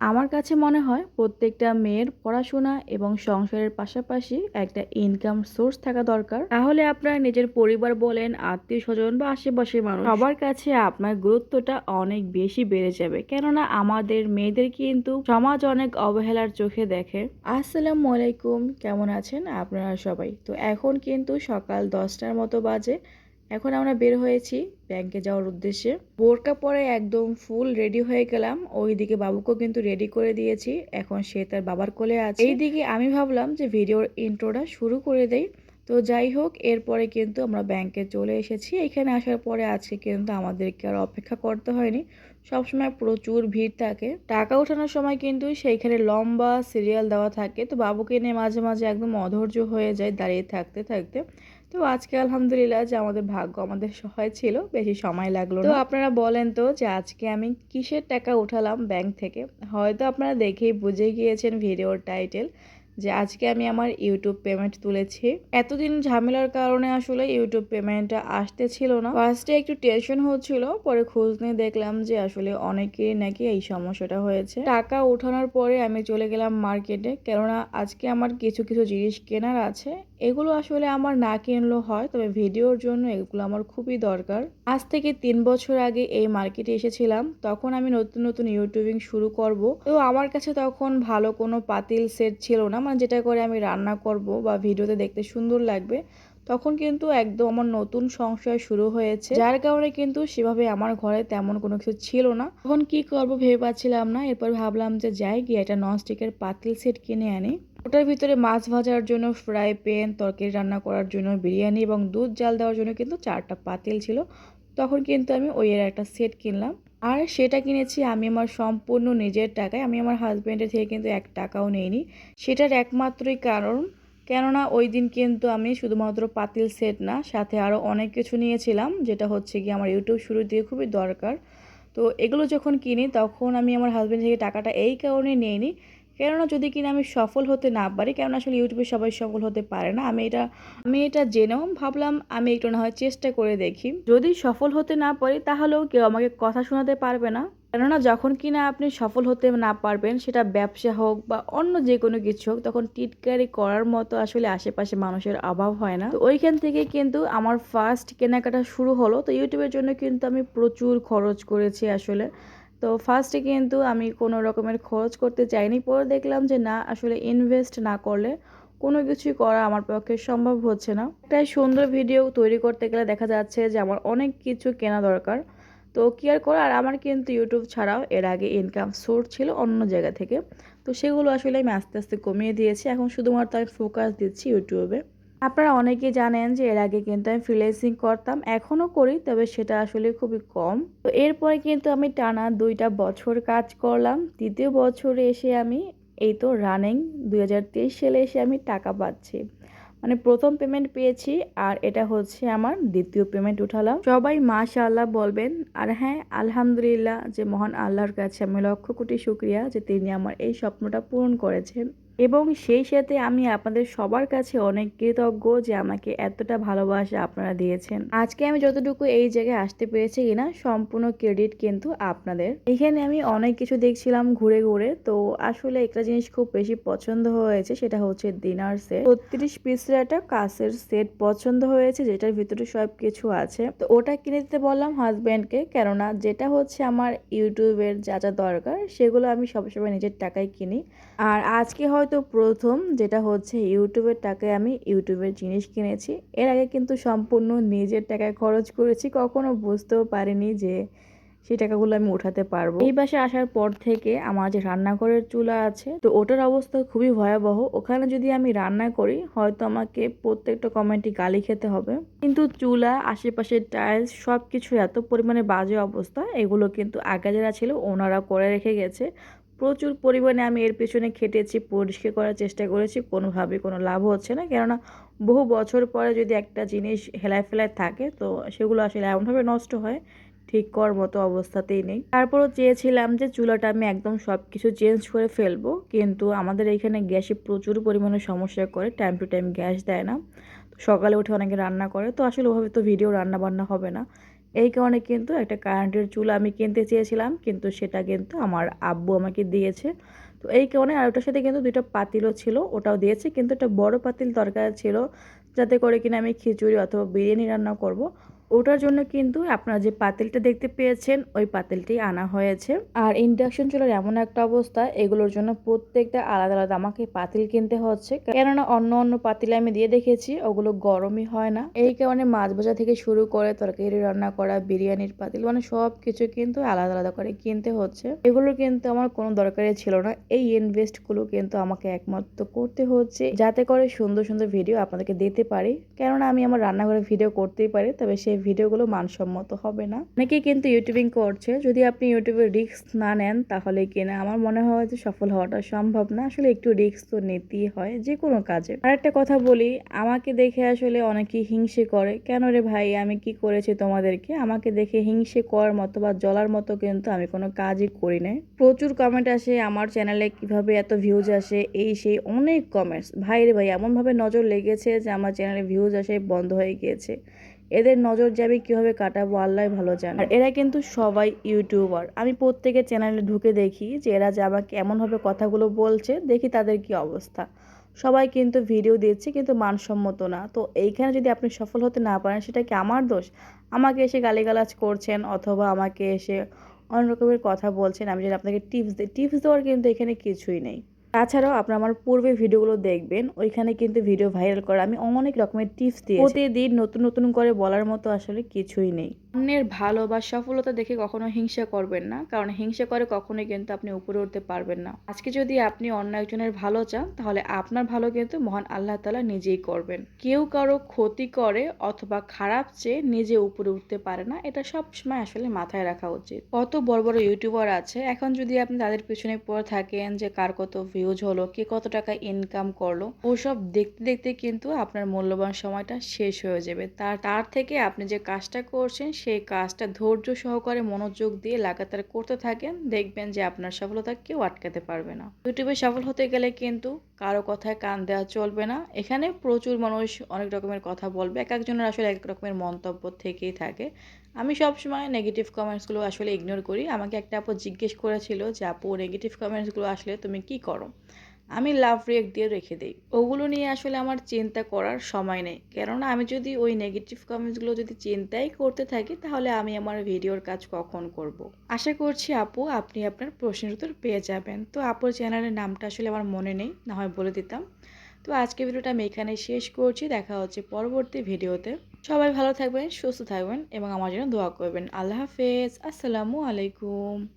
আমার কাছে মনে হয় প্রত্যেকটা মেয়ের পড়াশোনা এবং সংসারের পাশাপাশি একটা ইনকাম সোর্স থাকা দরকার। তাহলে আপনার নিজের পরিবার বলেন আত্মীয় স্বজন বা আশেপাশের মানুষ, সবার কাছে আপনার গুরুত্বটা অনেক বেশি বেড়ে যাবে। কেননা আমাদের মেয়েদের কিন্তু সমাজ অনেক অবহেলার চোখে দেখে। আসসালামু আলাইকুম, কেমন আছেন আপনারা সবাই? তো এখন কিন্তু সকাল দশটার মতো বাজে। এখন আমরা বের হয়েছি ব্যাংকে যাওয়ার উদ্দেশ্যে। বোরকা পরে একদম ফুল রেডি হয়ে গেলাম। ওইদিকে বাবুকেও কিন্তু রেডি করে দিয়েছি। এখন সে তার বাবার কোলে আছে। এইদিকে আমি ভাবলাম যে ভিডিওর ইন্ট্রোটা শুরু করে দেই। তো যাই হোক, এরপরে কিন্তু আমরা ব্যাংকে চলে এসেছি। এখানে আসার পরে আজকে কিন্তু আমাদেরকে আর অপেক্ষা করতে হয়নি। সবসময় প্রচুর ভিড় থাকে। টাকা ওঠানোর সময় কিন্তু সেইখানে লম্বা সিরিয়াল দেওয়া থাকে। তো বাবুকে নিয়ে মাঝে মাঝে একদম অধৈর্য হয়ে যায় দাঁড়িয়ে থাকতে থাকতে। তো আজকে আলহামদুলিল্লাহ যে আমাদের ভাগ্য আমাদের সহায় ছিল বেশি সময় লাগল তো আপনারা বলেন তো যে আজকে আমি কিসের টাকা উঠালাম ব্যাংক থেকে? হয়তো আপনারা দেখেই বুঝে গিয়েছেন ভিডিওর টাইটেল। যে আজকে আমি আমার ইউটিউব পেমেন্ট তুলেছি। এতদিন ঝামেলার কারণে আসলে ইউটিউব পেমেন্টটা আসতে ছিল না। ফার্স্টে একটু টেনশন হচ্ছিল, পরে খোঁজ নিয়ে দেখলাম যে আসলে অনেকেরই নাকি এই সমস্যাটা হয়েছে। টাকা ওঠানোর পরে আমি চলে গেলাম মার্কেটে কেননা আজকে আমার কিছু কিছু জিনিস কেনার আছে, এগুলো আসলে আমার না কিনলেও হয়, তবে ভিডিওর জন্য এগুলো আমার খুবই দরকার। আজ থেকে তিন বছর আগে এই মার্কেটে এসেছিলাম, তখন আমি নতুন নতুন ইউটিউবিং শুরু করব। তো আমার কাছে তখন ভালো কোনো পাতিল সেট ছিল না মানে যেটা করে আমি রান্না করব বা ভিডিওতে দেখতে সুন্দর লাগবে, তখন কিন্তু একদম আমার নতুন সংশয় শুরু হয়েছে। যার কারণে কিন্তু সেভাবে আমার ঘরে তেমন কোনো কিছু ছিল না। তখন কি করব ভেবে পাচ্ছিলাম না, এরপর ভাবলাম যে যাই গিয়ে একটা ননস্টিকের পাতিল সেট কিনে আনি। ওটার ভিতরে মাছ ভাজার জন্য ফ্রাই প্যান, তরকারি রান্না করার জন্য বিরিয়ানি এবং দুধ জাল দেওয়ার জন্য কিন্তু চারটা পাতিল ছিল। তখন কিন্তু আমি ওই এর একটা সেট কিনলাম। আর সেটা কিনেছি আমি আমার সম্পূর্ণ নিজের টাকায়। আমি আমার হাজব্যান্ডের থেকে কিন্তু এক টাকাও নেইনি। সেটার একমাত্রই কারণ, কেননা ওই দিন কিন্তু আমি শুধুমাত্র পাতিল সেট না, সাথে আরও অনেক কিছু নিয়েছিলাম, যেটা হচ্ছে কি আমার ইউটিউব শুরু দিয়ে খুবই দরকার। তো এগুলো যখন কিনি, তখন আমি আমার হাজব্যান্ড থেকে টাকাটা এই কারণে নিইনি কেননা যদি কিনা আমি সফল হতে না পারি, কেননা আসলে ইউটিউবে সবাই সফল হতে পারে না, আমি এটা আমি এটা জেনেও ভাবলাম, আমি একটু না হয় চেষ্টা করে দেখি। যদি সফল হতে না পারি, তাহলেও কেউ আমাকে কথা শোনাতে পারবে না। কেননা যখন কিনা আপনি সফল হতে না পারবেন, সেটা ব্যবসা হোক বা অন্য যে কোনো কিছু হোক, তখন টিটকারি করার মতো আসলে আশেপাশে মানুষের অভাব হয় না। তো ওইখান থেকে কিন্তু আমার ফার্স্ট কেনাকাটা শুরু হলো। তো ইউটিউবের জন্য কিন্তু আমি প্রচুর খরচ করেছি আসলে। তো ফার্স্টে কিন্তু আমি কোনো রকমের খরচ করতে চাইনি পরে দেখলাম যে না, আসলে ইনভেস্ট না করলে কোনো কিছুই করা আমার পক্ষে সম্ভব হচ্ছে না। একটা সুন্দর ভিডিও তৈরি করতে গেলে দেখা যাচ্ছে যে আমার অনেক কিছু কেনা দরকার। তো কি আর করা? আর আমার কিন্তু ইউটিউব ছাড়াও এর আগে ইনকাম সোর্স ছিল অন্য জায়গা থেকে। তো সেগুলো আসলে আমি আস্তে আস্তে কমিয়ে দিয়েছি। এখন শুধুমাত্র আমি ফোকাস দিচ্ছি ইউটিউবে আপনারা অনেকে জানেন যে এর আগে কিন্তু আমি ফ্রিল্যান্সিং করতাম এখনও করি, তবে সেটা আসলে খুবই কম। তো এরপরে কিন্তু আমি টানা দুইটা বছর কাজ করলাম। তৃতীয় বছরে এসে আমি, এই তো রানিং দুই সালে এসে আমি টাকা পাচ্ছি। মানে প্রথম পেমেন্ট পেয়েছি, আর এটা হচ্ছে আমার দ্বিতীয় পেমেন্ট উঠালাম। সবাই মাশাআল্লাহ বলবেন, আর হ্যাঁ আলহামদুলিল্লাহ যে মহান আল্লাহর কাছে আমি লক্ষ কোটি শুক্রিয়া যে তিনি আমার এই স্বপ্নটা পূরণ করেছেন। এবং সেই সাথে আমি আপনাদের সবার কাছে অনেক কৃতজ্ঞ যে আমাকে এতটা ভালোবাসা আপনারা দিয়েছেন। আজকে আমি যতটুকু এই জায়গায় আসতে পেরেছি কিনা, সম্পূর্ণ ক্রেডিট কিন্তু আপনাদের। এখানে আমি অনেক কিছু দেখছিলাম ঘুরে ঘুরে, তো আসলে একটা জিনিস খুব বেশি পছন্দ হয়েছে সেটা হচ্ছে ডিনার সেট বত্রিশ পিসের একটা কাছের সেট পছন্দ হয়েছে, যেটার ভিতরে সব কিছু আছে। তো ওটা কিনে দিতে বললাম হাজব্যান্ডকে কেননা যেটা হচ্ছে আমার ইউটিউবের যা যা দরকার, সেগুলো আমি সবসময় নিজের টাকায় কিনি। আর আজকে হয়তো প্রথম, যেটা হচ্ছে ইউটিউবের টাকায় আমি ইউটিউবের জিনিস কিনেছি। এর আগে কিন্তু সম্পূর্ণ নিজের টাকায় খরচ করেছি, কখনো বুঝতেও পারিনি যে সেই টাকাগুলো আমি উঠাতে পারব। এই বাসে আসার পর থেকে আমার যে রান্নাঘরের চুলা আছে, তো ওটার অবস্থা খুবই ভয়াবহ। ওখানে যদি আমি রান্না করি, হয়তো আমাকে প্রত্যেকটা কমেন্টই গালি খেতে হবে। কিন্তু চুলা, আশেপাশের টাইলস সব কিছু এত পরিমাণে বাজে অবস্থা, এগুলো কিন্তু আগে যারা ছিল, ওনারা করে রেখে গেছে। প্রচুর পরিমাণে আমি এর পেছনে খেটেছি, পরিষ্কার করার চেষ্টা করেছি, কোনোভাবে কোনো লাভ হচ্ছে না। কেননা বহু বছর পরে যদি একটা জিনিস হেলায় ফেলায় থাকে, তো সেগুলো আসলে এমনভাবে নষ্ট হয়, ঠিক কর মতো অবস্থাতেই নেই। তারপরও চেয়েছিলাম যে চুলাটা আমি একদম সব কিছু চেঞ্জ করে ফেলব, কিন্তু আমাদের এখানে গ্যাসে প্রচুর পরিমাণে সমস্যা করে, টাইম টু টাইম গ্যাস দেয় না। সকালে উঠে অনেকে রান্না করে, তো আসলে ওভাবে তো ভিডিও রান্না বান্না হবে না। এই কারণে কিন্তু একটা কারেন্টের চুলা আমি কিনতে চেয়েছিলাম, কিন্তু সেটা কিন্তু আমার আব্বু আমাকে দিয়েছে তো এই কারণে আর ওটার সাথে কিন্তু দুইটা পাতিলও ছিল, ওটাও দিয়েছে, কিন্তু একটা বড় পাতিল দরকার ছিল, যাতে করে কিনা আমি খিচুড়ি অথবা বিরিয়ানি রান্না করব। ওটার জন্য কিন্তু আপনারা যে পাতিলটা দেখতে পেয়েছেন, ওই পাতিলটি আনা হয়েছে। আর ইন্ডাকশন চুলার এমন একটা অবস্থা, এগুলোর জন্য প্রত্যেকটা আলাদা আলাদা আমাকে পাতিল কিনতে হচ্ছে। কেননা অন্য অন্য পাতিল আমি দিয়ে দেখেছি, ওগুলো গরমই হয় না। এই কারণে মাছ ভাজা থেকে শুরু করে তরকারি, রান্না করা, বিরিয়ানির পাতিল মানে সব কিছু কিন্তু আলাদা আলাদা করে কিনতে হচ্ছে। এগুলো কিন্তু আমার কোনো দরকারই ছিল না। এই ইনভেস্টগুলো কিন্তু আমাকে একমাত্র করতে হচ্ছে, যাতে করে সুন্দর সুন্দর ভিডিও আপনাদেরকে দিতে পারি। কেননা আমি আমার রান্নাঘরে ভিডিও করতেই পারি, তবে সেই ভিডিওগুলো মানসম্মত হবে না। অনেকেই কিন্তু ইউটিউবিং করছে। যদি আপনি ইউটিউবে রিস্ক না নেন, তাহলে কিনা। আমার মনে হয় যে সফল হওয়াটা সম্ভব না। আসলে একটু রিস্ক তো নিতেই হয়, যে কোনো কাজে। আর একটা কথা বলি, আমাকে দেখে আসলে অনেকেই হিংসে করে। কেন রে ভাই, আমি কি করেছি তোমাদেরকে? আমাকে দেখে হিংসে করার মতো বা জ্বলার মতো কিন্তু আমি কোনো কাজই করি নাই। প্রচুর কমেন্ট আসে, আমার চ্যানেলে কীভাবে এত ভিউজ আসে? এই সেই অনেক কমেন্টস ভাই রে ভাই, এমনভাবে নজর লেগেছে যে আমার চ্যানেলে ভিউজ আসে, বন্ধ হয়ে গিয়েছে। এদের নজর যাবে কীভাবে কাটাবো আল্লাহ ভালো জানে। আর এরা কিন্তু সবাই ইউটিউবার। আমি প্রত্যেকের চ্যানেলে ঢুকে দেখি যে এরা যে আমাকে এমনভাবে কথাগুলো বলছে, দেখি তাদের কি অবস্থা। সবাই কিন্তু ভিডিও দিচ্ছে কিন্তু মানসম্মত না। তো এইখানে যদি আপনি সফল হতে না পারেন, সেটা কি আমার দোষ? আমাকে এসে গালিগালাজ করছেন অথবা আমাকে এসে অনেক রকমের কথা বলছেন, আমি যদি আপনাকে টিপস দিই টিপস দেওয়ার কিন্তু এখানে কিছুই নেই। তাছাড়াও আপনার আমার পূর্বে ভিডিওগুলো দেখবেন, ওইখানে কিন্তু ভিডিও ভাইরাল করা, আমি অনেক রকমের টিপস দিই প্রতিদিন নতুন নতুন করে বলার মতো আসলে কিছুই নেই। অন্যের ভালো বা সফলতা দেখে কখনো হিংসা করবেন না, কারণ হিংসা করে কখনোই কিন্তু আপনি উপরে উঠতে পারবেন না। আজকে যদি আপনি অন্য একজনের ভালো চান, তাহলে আপনার ভালো কিন্তু মহান আল্লাহ তালা নিজেই করবেন। কেউ কারও ক্ষতি করে অথবা খারাপ চেয়ে নিজে উপরে উঠতে পারে না, এটা সব সময় আসলে মাথায় রাখা উচিত। কত বড় বড় ইউটিউবার আছে, এখন যদি আপনি তাদের পিছনে পড়ে থাকেন যে কার কত ভিউজ হলো, কে কত টাকা ইনকাম করল, ওসব দেখতে দেখতে কিন্তু আপনার মূল্যবান সময়টা শেষ হয়ে যাবে। তার তার থেকে আপনি যে কাজটা করছেন, সেই কাজটা ধৈর্য সহকারে মনোযোগ দিয়ে লাগাতার করতে থাকেন, দেখবেন যে আপনার সফলতা কেউ আটকাতে পারবে না। ইউটিউবে সফল হতে গেলে কিন্তু কারও কথায় কান দেওয়া চলবে না। এখানে প্রচুর মানুষ অনেক রকমের কথা বলবে, এক একজনের আসলে এক রকমের মন্তব্য থেকেই থাকে। আমি সবসময় নেগেটিভ কমেন্টসগুলো আসলে ইগনোর করি। আমাকে একটা আপু জিজ্ঞেস করেছিল যে, আপু নেগেটিভ কমেন্টসগুলো আসলে তুমি কি করো? আমি লাভ রিয়েক্ট দিয়ে রেখে দিই। ওগুলো নিয়ে আসলে আমার চিন্তা করার সময় নেই। কেননা আমি যদি ওই নেগেটিভ কমেন্টসগুলো যদি চিন্তাই করতে থাকি, তাহলে আমি আমার ভিডিওর কাজ কখন করব। আশা করছি আপু, আপনি আপনার প্রশ্নের উত্তর পেয়ে যাবেন। তো আপুর চ্যানেলের নামটা আসলে আমার মনে নেই, না হয় বলে দিতাম। তো আজকে ভিডিওটা আমি এখানে শেষ করছি। দেখা হচ্ছে পরবর্তী ভিডিওতে। সবাই ভালো থাকবেন, সুস্থ থাকবেন এবং আমার জন্য দোয়া করবেন। আল্লাহ হাফেজ। আসসালামু আলাইকুম।